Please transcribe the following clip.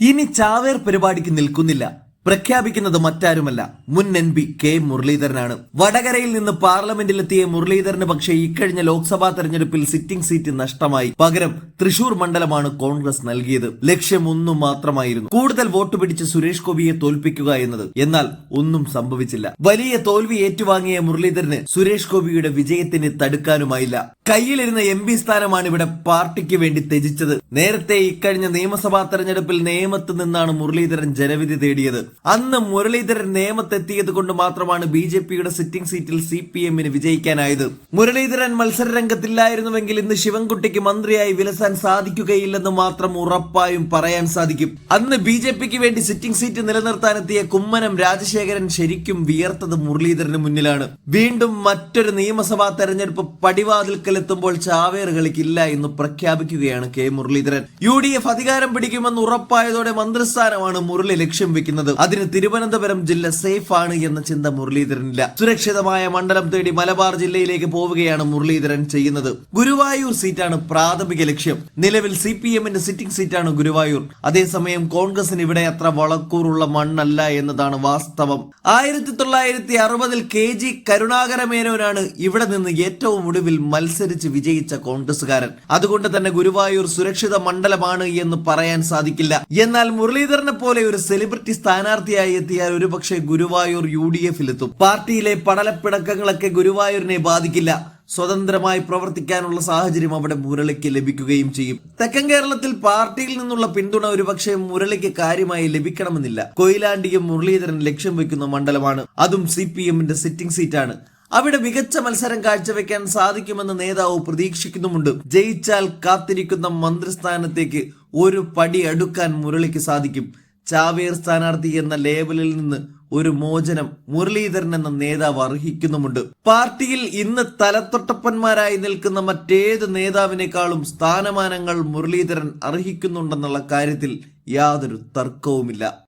ഇനി ചാവേർ പരിപാടിക്ക് നിൽക്കുന്നില്ല. പ്രഖ്യാപിക്കുന്നത് മറ്റാരുമല്ല. മുൻ എൻ പി കെ മുരളീധരനാണ്. വടകരയിൽ നിന്ന് പാർലമെന്റിലെത്തിയ മുരളീധരന് പക്ഷേ ഇക്കഴിഞ്ഞ ലോക്സഭാ തെരഞ്ഞെടുപ്പിൽ സിറ്റിംഗ് സീറ്റ് നഷ്ടമായി. പകരം തൃശൂർ മണ്ഡലമാണ് കോൺഗ്രസ് നൽകിയത്. ലക്ഷ്യം ഒന്നും മാത്രമായിരുന്നു. കൂടുതൽ വോട്ട് പിടിച്ച് സുരേഷ് ഗോപിയെ തോൽപ്പിക്കുക എന്നത്. എന്നാൽ ഒന്നും സംഭവിച്ചില്ല. വലിയ തോൽവി ഏറ്റുവാങ്ങിയ മുരളീധരന് സുരേഷ് ഗോപിയുടെ വിജയത്തിന് തടുക്കാനുമായില്ല. കയ്യിലിരുന്ന എം പി സ്ഥാനമാണ് ഇവിടെ പാർട്ടിക്ക് വേണ്ടി ത്യജിച്ചത്. നേരത്തെ ഇക്കഴിഞ്ഞ നിയമസഭാ തെരഞ്ഞെടുപ്പിൽ നേമത്ത് നിന്നാണ് മുരളീധരൻ ജനവിധി തേടിയത്. അന്ന് മുരളീധരൻ നേമത്തെത്തിയത് കൊണ്ട് മാത്രമാണ് ബി ജെ പിയുടെ സിറ്റിംഗ് സീറ്റിൽ സി പി എമ്മിന് വിജയിക്കാനായത്. മുരളീധരൻ മത്സര രംഗത്തില്ലായിരുന്നുവെങ്കിൽ ഇന്ന് ശിവൻകുട്ടിക്ക് മന്ത്രിയായി വിലസാൻ സാധിക്കുകയില്ലെന്ന് മാത്രം ഉറപ്പായും പറയാൻ സാധിക്കും. അന്ന് ബി ജെ പിക്ക് വേണ്ടി സിറ്റിംഗ് സീറ്റ് നിലനിർത്താനെത്തിയ കുമ്മനം രാജശേഖരൻ ശരിക്കും വിയർത്തത് മുരളീധരന് മുന്നിലാണ്. വീണ്ടും മറ്റൊരു നിയമസഭാ തെരഞ്ഞെടുപ്പ് പടിവാതിൽക്കലെത്തുമ്പോൾ ചാവേർ കളിക്കില്ല എന്ന് പ്രഖ്യാപിക്കുകയാണ് K Muraleedharan. U D F അധികാരം പിടിക്കുമെന്ന് ഉറപ്പായതോടെ മന്ത്രിസ്ഥാനമാണ് മുരളി ലക്ഷ്യം വെക്കുന്നത്. അതിന് തിരുവനന്തപുരം ജില്ല സേഫ് ആണ് എന്ന ചിന്ത മുരളീധരനില്ല. സുരക്ഷിതമായ മണ്ഡലം തേടി മലബാർ ജില്ലയിലേക്ക് പോവുകയാണ് മുരളീധരൻ ചെയ്യുന്നത്. ഗുരുവായൂർ സീറ്റാണ് പ്രാഥമിക ലക്ഷ്യം. നിലവിൽ സി പി എമ്മിന്റെ സിറ്റിംഗ് സീറ്റാണ് ഗുരുവായൂർ. അതേസമയം കോൺഗ്രസിന് ഇവിടെ അത്ര വളക്കൂറുള്ള മണ്ണല്ല എന്നതാണ് വാസ്തവം. ആയിരത്തി തൊള്ളായിരത്തി അറുപതിൽ കെ ജി കരുണാകര മേനോനാണ് ഇവിടെ നിന്ന് ഏറ്റവും ഒടുവിൽ മത്സരിച്ച് വിജയിച്ച കോൺഗ്രസുകാരൻ അതുകൊണ്ട് തന്നെ ഗുരുവായൂർ സുരക്ഷിത മണ്ഡലമാണ് എന്ന് പറയാൻ സാധിക്കില്ല. എന്നാൽ മുരളീധരനെ പോലെ ഒരു സെലിബ്രിറ്റി സ്ഥാനാർത്ഥിയായി എത്തിയാൽ ഒരുപക്ഷെ ഗുരുവായൂർ യു ഡി എഫിലെത്തും. പാർട്ടിയിലെ പടലപ്പിടക്കങ്ങളൊക്കെ ഗുരുവായൂരിനെ ബാധിക്കില്ല. സ്വതന്ത്രമായി പ്രവർത്തിക്കാനുള്ള സാഹചര്യം അവിടെ മുരളിക്ക് ലഭിക്കുകയും ചെയ്യും. തെക്കൻ കേരളത്തിൽ പാർട്ടിയിൽ നിന്നുള്ള പിന്തുണ ഒരുപക്ഷെ മുരളിക്ക് കാര്യമായി ലഭിക്കണമെന്നില്ല. കൊയിലാണ്ടിയും മുരളീധരൻ ലക്ഷ്യം വെക്കുന്ന മണ്ഡലമാണ്. അതും സി സിറ്റിംഗ് സീറ്റാണ്. അവിടെ മികച്ച മത്സരം കാഴ്ചവെക്കാൻ സാധിക്കുമെന്ന് നേതാവ് പ്രതീക്ഷിക്കുന്നുമുണ്ട്. ജയിച്ചാൽ കാത്തിരിക്കുന്ന മന്ത്രിസ്ഥാനത്തേക്ക് ഒരു പടി അടുക്കാൻ മുരളിക്ക് സാധിക്കും. ചാവേർ സ്ഥാനാർത്ഥി എന്ന ലേബലിൽ നിന്ന് ഒരു മോചനം മുരളീധരൻ എന്ന നേതാവ് അർഹിക്കുന്നുമുണ്ട്. പാർട്ടിയിൽ ഇന്ന് തലത്തൊട്ടപ്പന്മാരായി നിൽക്കുന്ന മറ്റേത് നേതാവിനേക്കാളും സ്ഥാനമാനങ്ങൾ മുരളീധരൻ അർഹിക്കുന്നുണ്ടെന്നുള്ള കാര്യത്തിൽ യാതൊരു തർക്കവുമില്ല.